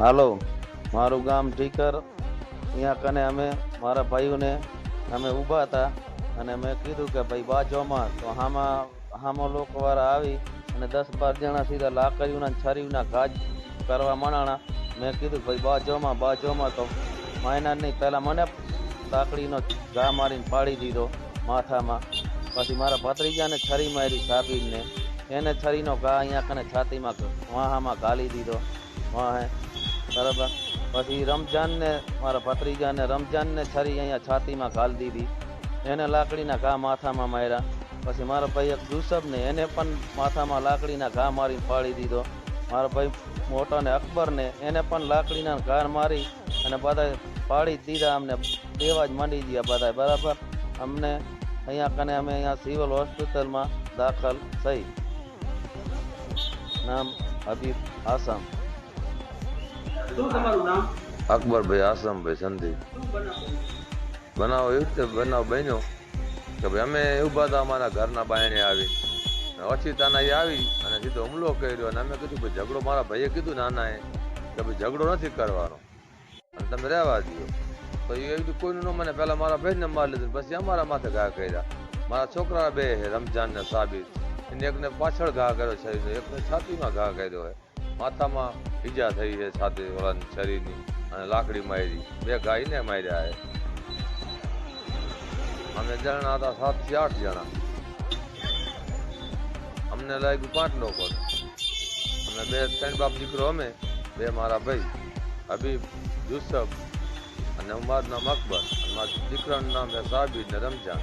હાલો, મારું ગામ ઠીકર અહીંયા કને અમે, મારા ભાઈઓને અમે ઊભા હતા અને મેં કીધું કે ભાઈ બાજોમાં તો હામાં, હામો લોકવાળા આવી અને દસ બાર જણા સીધા લાકડીઓના છરીઓના ઘાજ કરવા માંડાણા મેં કીધું ભાઈ બાજોમાં બાજોમાં તો માયના નહીં, પહેલાં મને લાકડીનો ઘા મારીને પાડી દીધો માથામાં. પછી મારા ભત્રીજાને છરી મારી સાબીને એને છરીનો ઘા અહીંયા કને છાતીમાં વાહામાં ગાલી દીધો. વાહે. બરાબર. પછી રમજાનને મારા ભત્રીજાને રમજાનને છરી અહીંયા છાતીમાં ગાલી દીધી. એને લાકડીના ઘા માથામાં માર્યા. પછી મારા ભાઈ એક જુસબને એને પણ માથામાં લાકડીના ઘા મારીને ફાળી દીધો. મારા ભાઈ મોટાને અકબરને એને પણ લાકડીના ઘા મારી અને બધા પાડી દીધા. અમને દેવા જ માંડી ગયા બધા બરાબર. અમને અહીંયા કને અમે અહીંયા સિવિલ હોસ્પિટલમાં દાખલ થઈ. નામ હબીબ આસમ. શું તમારું નામ? અકબરભાઈ આસમભાઈ સંદીપ. બનાવ? બનાવ એવું તે બનાવ બન્યો. કે ભાઈ અમે ઊભા હતા અમારા ઘરના બાયણે આવી. અચિતાના એ આવી અને સીધો હુમલો કર્યો અને અમે કીધું ભાઈ ઝઘડો મારા ભાઈએ કીધું નાના એ કે ભાઈ ઝઘડો નથી કરવાનો. અને તમે રહેવા દો તો એ કીધું કોઈનું ન મને પહેલા મારા ભાઈને મારી લીધું પછી અમારા માથે ઘા કર્યા. મારા છોકરા બે છે રમજાન ને સાબિત. એને એકને પાછળ ઘા કર્યો શરીરનો એકને છાતીમાં ઘા કર્યો હોય માથામાં ઈજા થઈ છે છાતી શરીરની અને લાકડી મારી. બે ગાયને માર્યા છે. અમે જણા હતા સાતથી આઠ જણા. અમને લાગ્યું પાંચ લોકો અને બે ત્રણ બાપ દીકરો અમે, બે મારા ભાઈ હબીબ યુસફ અને હું મારું નામ અકબર અને મારા દીકરાનું નામ છે ને રમજાન